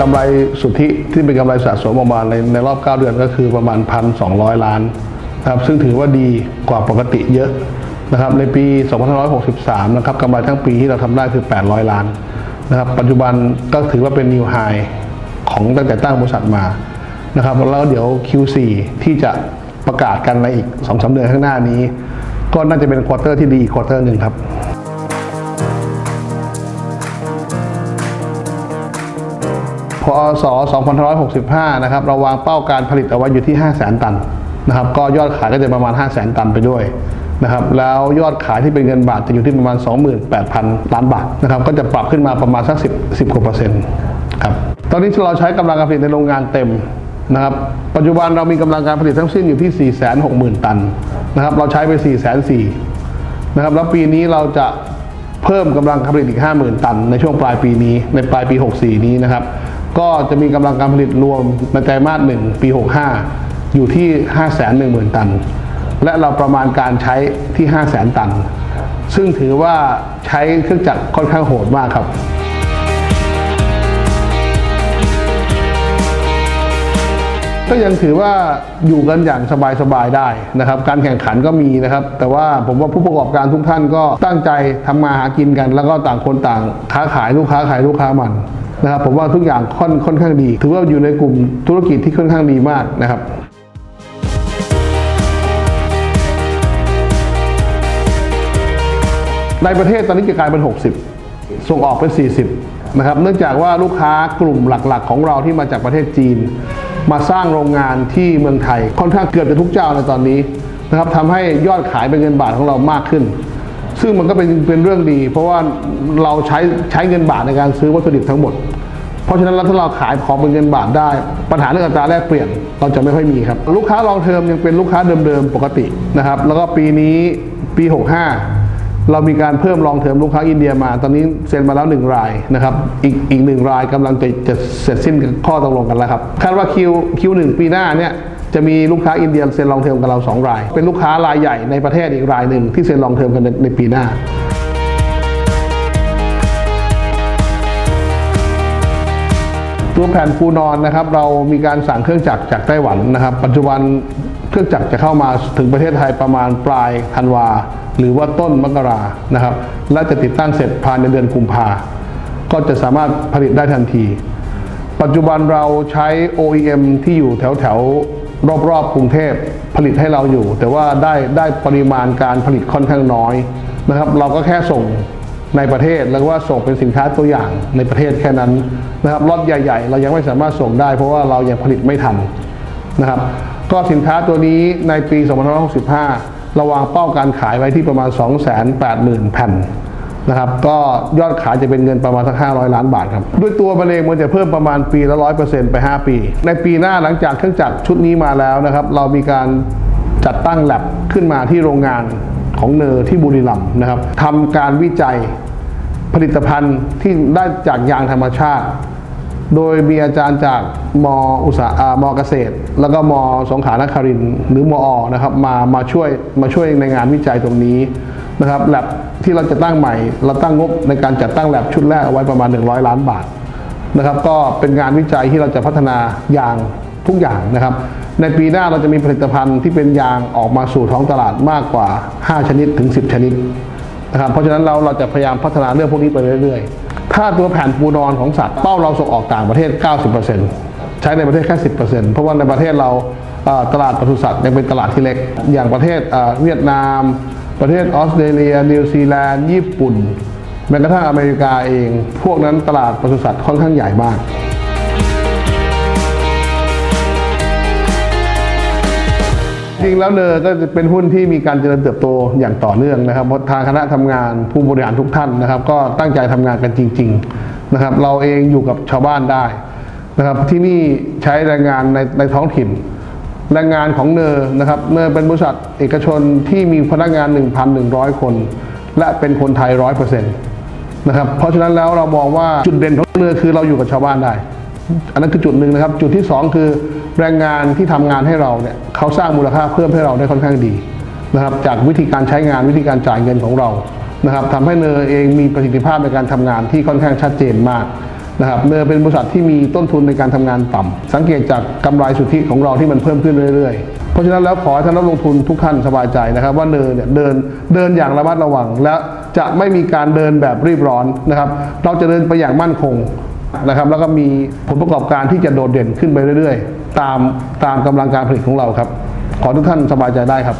กำไรสุทธิที่เป็นกำไรสะสมออกมาในในรอบ 9 เดือนก็คือประมาณ 1,200 ล้านนะครับซึ่งถือว่าดีกว่าปกติเยอะนะครับในปี 2563 นะครับกำไรทั้งปีที่เราทำได้คือ 800 ล้านนะครับปัจจุบันก็ถือว่าเป็นนิวไฮของตั้งแต่ตั้งบริษัทมานะครับแล้วเดี๋ยว Q4 ที่จะประกาศกันในอีก 2-3 เดือนข้างหน้านี้ ก็น่าจะเป็นควอเตอร์ที่ดีอีกควอเตอร์หนึ่งครับ ศ2565 นะครับเราวางเป้าการผลิตเอาไว้อยู่ที่ 5 0 0 0 0 0 ตันนะครับก็ยอดขายก็จะประมาณ 5 0 0 0 0 0 ตันไปด้วยนะครับแล้วยอดขายที่เป็นเงินบาทจะอยู่ที่ประมาณ 28,000 ล้านบาทนะครับก็จะปรับขึ้นมาประมาณสัก 10 10กว่าเปอร์เซ็นต์ครับตอนนี้เราใช้กำลังการผลิตในโรงงานเต็มนะครับปัจจุบันเรามีกำลังการผลิตทั้งสิ้นอยู่ที่ 460,000 ตันนะครับเราใช้ไป4,400,000นะครับแล้วปีนี้เราจะเพิ่มกำลังการผลิตอีก 50,000 ตัน ในช่วงปลายปีนี้ในปลายปี 64 นี้นะครับ ก็จะมีกำลังการผลิตรวมในไตรมาส1ปี 65 อยู่ที่ 510,000 ตัน และเราประมาณการใช้ที่ 500,000 ตัน ซึ่งถือว่าใช้เครื่องจักรค่อนข้างโหดมากครับก็ยังถือว่าอยู่กันอย่างสบายๆได้นะครับ การแข่งขันก็มีนะครับ แต่ว่าผมว่าผู้ประกอบการทุกท่านก็ตั้งใจทำมาหากินกัน แล้วก็ต่างคนต่างค้าขายลูกค้าขายลูกค้ามัน นะครับผมว่าทุกอย่างค่อนค่อนข้างดี ถือว่าอยู่ในกลุ่มธุรกิจที่ค่อนข้างดีมากนะครับในประเทศตอนนี้จะกลายเป็น 60 ส่งออกเป็น 40 นะครับ เนื่องจากว่าลูกค้ากลุ่มหลักๆ ของเราที่มาจากประเทศจีน มาสร้างโรงงานที่เมืองไทย ค่อนข้างเกือบจะทุกเจ้าในตอนนี้นะครับทำให้ยอดขายเป็นเงินบาทของเรามากขึ้น ซึ่งมันก็เป็นเป็นเรื่องดี เพราะว่าเราใช้ใช้เงินบาทในการซื้อวัตถุดิบทั้งหมด เพราะฉะนั้นถ้าเราขายของเป็นเงินบาทได้ ปัญหาเรื่องอัตราแลกเปลี่ยนเราจะไม่ค่อยมีครับ ลูกค้าลองเทอมยังเป็นลูกค้าเดิมๆปกตินะครับแล้วก็ปีนี้ปี 65เรามีการเพิ่มลองเทอมลูกค้าอินเดียมา ตอนนี้เซ็นมาแล้วหนึ่งรายนะครับ อีกอีกหนึ่งรายกำลังจะจะเสร็จสิ้นข้อตกลงกันแล้วครับ คาดว่าคิวคิวหนึ่งปีหน้าเนี่ย จะมีลูกค้าอินเดียเซ็นลองเทอมกับเราสองราย เป็นลูกค้ารายใหญ่ในประเทศอีกรายหนึ่งที่เซ็นลองเทอมกันในในปีหน้าตัวแผ่นปูนอนนะครับเรามีการสั่งเครื่องจักรจากไต้หวันนะครับ ปัจจุบันเครื่องจักรจะเข้ามาถึงประเทศไทยประมาณปลายธันวา หรือว่าต้นมกรานะครับ และจะติดตั้งเสร็จภายในเดือนกุมภาก็จะสามารถผลิตได้ทันที ปัจจุบันเราใช้ OEM ที่อยู่แถวแถว รอบๆกรุงเทพผลิตให้เราอยู่ แต่ว่าได้ได้ปริมาณการผลิตค่อนข้างน้อยนะครับ เราก็แค่ส่งในประเทศแล้วก็ส่งเป็นสินค้าตัวอย่างในประเทศแค่นั้นนะครับรถใหญ่ ๆ เรายังไม่สามารถส่งได้ เพราะว่าเรายังผลิตไม่ทันนะครับก็สินค้าตัวนี้ในปี 2565ราวางเป้าการขายไว้ที่ประมาณ 280,000แผ่น นะครับก็ยอดขายจะเป็นเงินประมาณสัก500 ล้านบาทครับ ด้วยตัวมันเองมันจะเพิ่มประมาณปีละร้อยเปอร์เซ็นต์ไป 5 ปี ในปีหน้าหลังจากเครื่องจักรชุดนี้มาแล้วนะครับ เรามีการจัดตั้งแลบขึ้นมาที่โรงงานของเนอร์ที่บุรีรัมย์นะครับทำการวิจัยผลิตภัณฑ์ที่ได้จากยางธรรมชาติ โดยมีอาจารย์จากมอุตสาหมเกษตร แล้วก็มสงขลานครินหรือมอนะครับมามาช่วยมาช่วยในงานวิจัยตรงนี้ นะครับแลบที่เราจะตั้งใหม่ เราตั้งงบในการจัดตั้งแลบชุดแรกเอาไว้ประมาณ 100 ล้านบาทนะครับ ก็เป็นงานวิจัยที่เราจะพัฒนายางทุกอย่างนะครับ ในปีหน้าเราจะมีผลิตภัณฑ์ที่เป็นยางออกมาสู่ท้องตลาดมากกว่า 5 ชนิดถึง 10 ชนิดนะครับเพราะฉะนั้นเราเราจะพยายามพัฒนาเรื่องพวกนี้ไปเรื่อยๆ ถ้าตัวแผ่นปูนอนของสัตว์เป้าเราส่งออกต่างประเทศ 90%ใช้ในประเทศแค่ 10%เพราะว่าในประเทศเราตลาดปศุสัตว์ยังเป็นตลาดที่เล็ก อย่างประเทศเวียดนาม ประเทศออสเตรเลีย นิวซีแลนด์ ญี่ปุ่น แม้กระทั่งอเมริกาเอง พวกนั้นตลาดปศุสัตว์ค่อนข้างใหญ่มากจริงแล้วเนอก็จะเป็นหุ้นที่มีการเจริญเติบโตอย่างต่อเนื่องนะครับเพราะทางคณะทำงานผู้บริหารทุกท่านนะครับ ก็ตั้งใจทำงานกันจริง ๆนะครับ เราเองอยู่กับชาวบ้านได้นะครับ ที่นี่ใช้แรงงานในในท้องถิ่น แรงงานของเนอนะครับเนอเป็นบริษัทเอกชนที่มีพนักงาน 1,100 คน และเป็นคนไทย 100%นะครับเพราะฉะนั้นแล้วเรามองว่าจุดเด่นของเนอคือเราอยู่กับชาวบ้านได้ อันนั้นคือจุดหนึ่งนะครับ จุดที่ 2 คือแรงงานที่ทำงานให้เราเนี่ยเขาสร้างมูลค่าเพิ่มให้เราได้ค่อนข้างดีนะครับจากวิธีการใช้งานวิธีการจ่ายเงินของเรานะครับทำให้เนอเองมีประสิทธิภาพในการทำงานที่ค่อนข้างชัดเจนมาก นะครับเนอเป็นบริษัทที่มีต้นทุนในการทำงานต่ำสังเกตจากกำไรสุทธิของเราที่มันเพิ่มขึ้นเรื่อยๆ เพราะฉะนั้นแล้วขอให้ท่านนักลงทุนทุกท่านสบายใจนะครับ ว่าเนอเนี่ยเดินเดินอย่างระมัดระวัง และจะไม่มีการเดินแบบรีบร้อนนะครับเราจะเดินไปอย่างมั่นคงนะครับแล้วก็มีผลประกอบการที่จะโดดเด่นขึ้นไปเรื่อยๆ ตามตามกำลังการผลิตของเราครับ ขอทุกท่านสบายใจได้ครับ